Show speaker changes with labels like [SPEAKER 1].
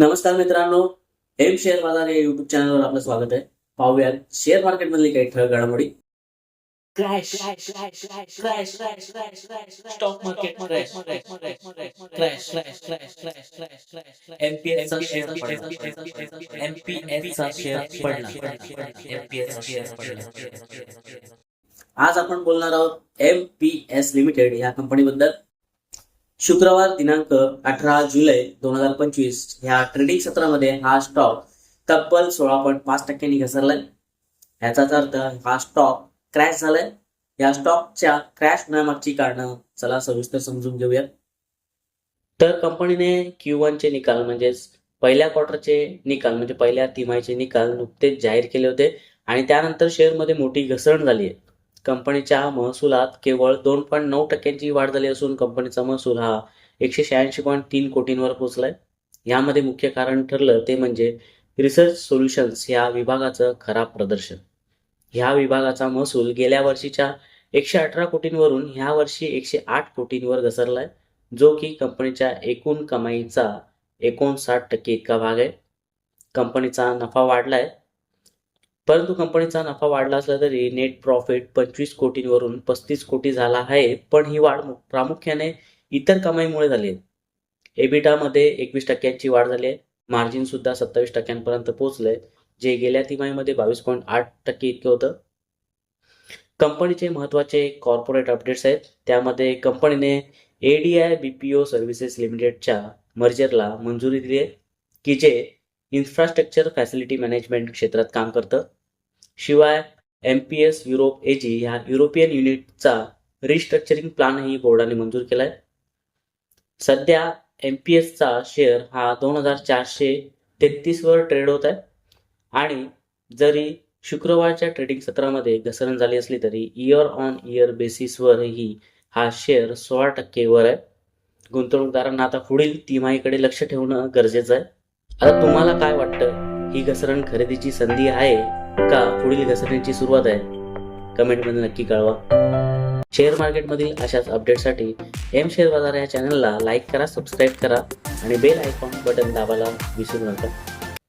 [SPEAKER 1] नमस्कार मित्रांनो M share बाजार या युट्यूब चॅनलवर आपलं स्वागत आहे पाहूयात शेअर मार्केट मधली काही ठळक घडामोडी crash stock market crash crash MPS share पडला एमपीएस शेअर पडला एमपीएस आज आपण बोलणार आहोत एम पी एस लिमिटेड या कंपनीबद्दल शुक्रवार दिनांक अठरा जुलै दोन हजार पंचवीस ह्या ट्रेडिंग सत्रामध्ये हा स्टॉक तब्बल सोळा पॉईंट पाच टक्क्यांनी घसरलाय. याचाच अर्थ हा स्टॉक क्रॅश झालाय. या स्टॉकच्या क्रॅश होण्यामागची कारणं चला सविस्तर समजून घेऊया. तर कंपनीने क्यू वनचे निकाल म्हणजेच पहिल्या क्वार्टरचे निकाल म्हणजे पहिल्या तिमाहीचे निकाल नुकतेच जाहीर केले होते. आणि त्यानंतर शेअरमध्ये मोठी घसरण झाली आहे. कंपनीच्या महसुलात केवळ दोन पॉईंट नऊ टक्क्यांची वाढ झाली असून कंपनीचा महसूल हा एकशे शहाऐंशी पॉईंट तीन कोटींवर पोहोचलाय. यामध्ये मुख्य कारण ठरलं ते म्हणजे रिसर्च सोल्युशन्स या विभागाचं खराब प्रदर्शन. ह्या विभागाचा महसूल गेल्या वर्षीच्या एकशे अठरा कोटींवरून ह्या वर्षी एकशे आठ कोटींवर घसरलाय जो की कंपनीच्या एकूण कमाईचा एकोणसाठ टक्के इतका भाग आहे. कंपनीचा नफा वाढलाय परंतु कंपनीचा नफा वाढला असला तरी नेट प्रॉफिट पंचवीस कोटींवरून पस्तीस कोटी झाला आहे पण ही वाढ प्रामुख्याने इतर कमाईमुळे झाली आहे. एबिटामध्ये एकवीस टक्क्यांची वाढ झाली आहे. मार्जिन सुद्धा सत्तावीस टक्क्यांपर्यंत पोहोचलंय जे गेल्या तिमाहीमध्ये बावीस पॉईंट आठ टक्के इतके होतं. कंपनीचे महत्त्वाचे कॉर्पोरेट अपडेट्स आहेत. त्यामध्ये कंपनीने एडीआय बीपीओ सर्व्हिसेस लिमिटेडच्या मर्जरला मंजुरी दिली आहे की जे इन्फ्रास्ट्रक्चर फॅसिलिटी मॅनेजमेंट क्षेत्रात काम करतं. शिवाय M P S Europe AG ह्या युरोपियन युनिटचा रिस्ट्रक्चरिंग प्लॅनही बोर्डाने मंजूर केलाय. सध्या एम पी एसचा शेअर हा दोन हजार चारशे तेहतीसवर ट्रेड होत आहे. आणि जरी शुक्रवारच्या ट्रेडिंग सत्रामध्ये घसरण झाली असली तरी इयर ऑन इयर बेसिसवरही हा शेअर सोळा टक्केवर आहे. गुंतवणूकदारांना आता पुढील तिमाहीकडे लक्ष ठेवणं गरजेचं आहे. आता तुम्हाला काय वाटतं? ही घसरण खरेदीची संधी आहे का पुढील घसरण्याची सुरुवात आहे? कमेंटमध्ये नक्की कळवा. शेअर मार्केटमधील अशाच अपडेटसाठी एम शेअर बाजार या चॅनलला लाईक करा सबस्क्राईब करा आणि बेल आयकॉन बटन दाबायला विसरू नका.